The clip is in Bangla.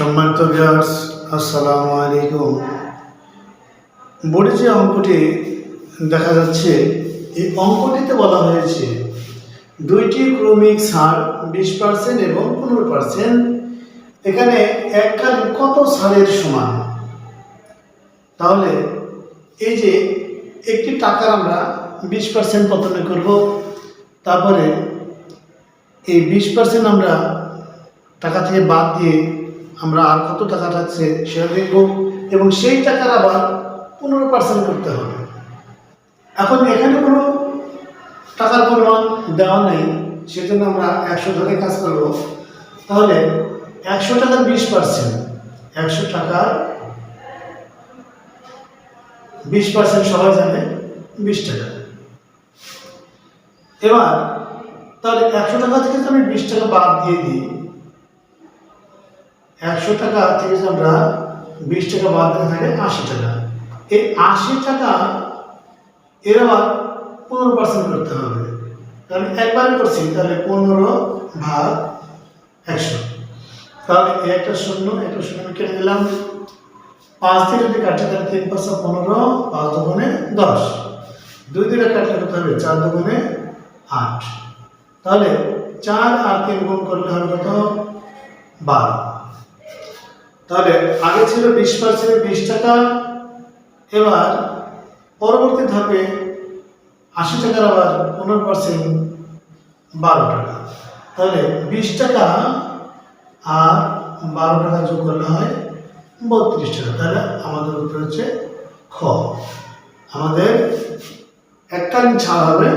সম্মানিত ভিউয়ার্স আসসালামু আলাইকুম। বোর্ডে যে অঙ্কটি দেখা যাচ্ছে, এই অঙ্কটিতে বলা হয়েছে, দুইটি ক্রমিক ছাড় বিশ পার্সেন্ট এবং পনেরো পার্সেন্ট এখানে এককালীন কত সারের সমান? তাহলে এই যে একটি টাকার আমরা বিশ পার্সেন্ট প্রথমে করব, তারপরে এই বিশ পার্সেন্ট আমরা টাকা থেকে বাদ দিয়ে আমরা আর কত টাকা থাকছে সেটা দেখব এবং সেই টাকার আবার পনেরো পার্সেন্ট করতে হবে। এখন এখানে কোনো টাকার পরিমাণ দেওয়া নেই, সেজন্য আমরা একশো টাকায় কাজ করব। তাহলে একশো টাকার বিশ পার্সেন্ট একশো টাকার বিশ পার্সেন্ট সবাই জানে, বিশ টাকা। এবার তাহলে একশো টাকা থেকে যদি আমি বিশ টাকা বাদ দিয়ে দিই। একশো টাকা থেকে আমরা বিশ টাকা বাদ দিয়ে থাকে, আশি টাকা। এই আশি টাকা এর আবার পনেরো পার্সেন্ট করতে হবে। কারণ একবারে করছি, তাহলে পনেরো ভাগ একশো। তাহলে একটা শূন্য একটা শূন্য কেটে দিলাম। পাঁচ দিয়ে যদি কাটে, তাহলে তিন পাঁচশো পনেরো, পাঁচ দোকানে দশ। দুই দিনে কাটলে কত হবে? চার দোকানে আট। তাহলে চার আর তিন গুণ করলে হবে কত? বারো। তাহলে আগে ছিল বিশ পার্সেন্ট বিশ টাকা, এবার পরবর্তী ধাপে আশি টাকার আবার পনেরো পার্সেন্ট বারো টাকা। তাহলে বিশ টাকা আর বারো টাকা যোগ করলে হয় বত্রিশ টাকা। তাহলে আমাদের উত্তর হচ্ছে খ। আমাদের এককালীন ছাড় হবে